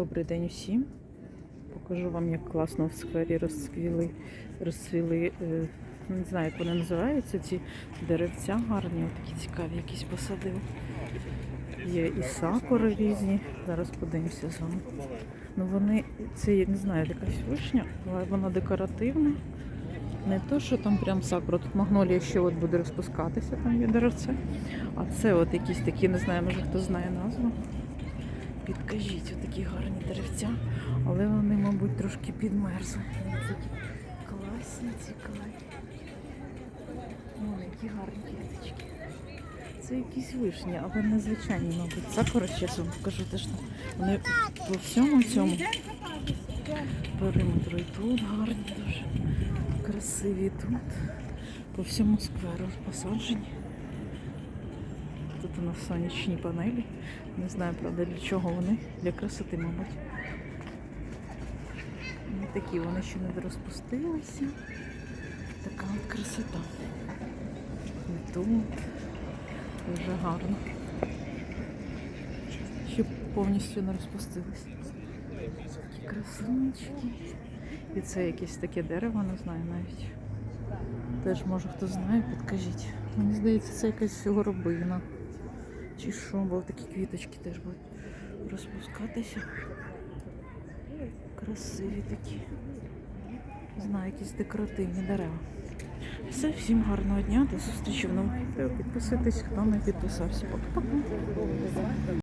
Добрий день усім. Покажу вам, як класно в сквері розцвіли, розцвіли, е, не знаю, як вони називаються, ці деревця гарні, такі цікаві якісь посадив. Є і сакури різні. Зараз подивимося з вами. Ну вони, це я не знаю, якась вишня, але вона декоративна. Не то, що там прям сакура, тут магнолія ще от буде розпускатися, там є деревце. А це от якісь такі, не знаю, може хто знає назву. Підкажіть, отакі гарні деревця, але вони, мабуть, трошки підмерзли. Які Класні, цікаві. О, які гарні квіточки. Це якісь вишні, але незвичайні, мабуть. Сакура, зараз вам покажу теж. Вони по всьому цьому периметру і тут гарні дуже. Красиві тут. По всьому скверу посаджені. Тут у нас сонячні панелі. Не знаю, правда, для чого вони. Для красоти, мабуть. Ось такі вони ще не розпустилися. Така от красота. І тут дуже гарно. Ще повністю не розпустилися. Такі красунечки. І це якесь таке дерево, не знаю навіть. Теж може хто знає, підкажіть. Мені здається, це якась горобина. Чи що, бо такі квіточки теж будуть розпускатися. Красиві такі. Знаю, якісь декоративні дерева. Все, всім гарного дня, до зустрічі в новому відео. Підписуйтесь, хто не підписався. Пока-пока.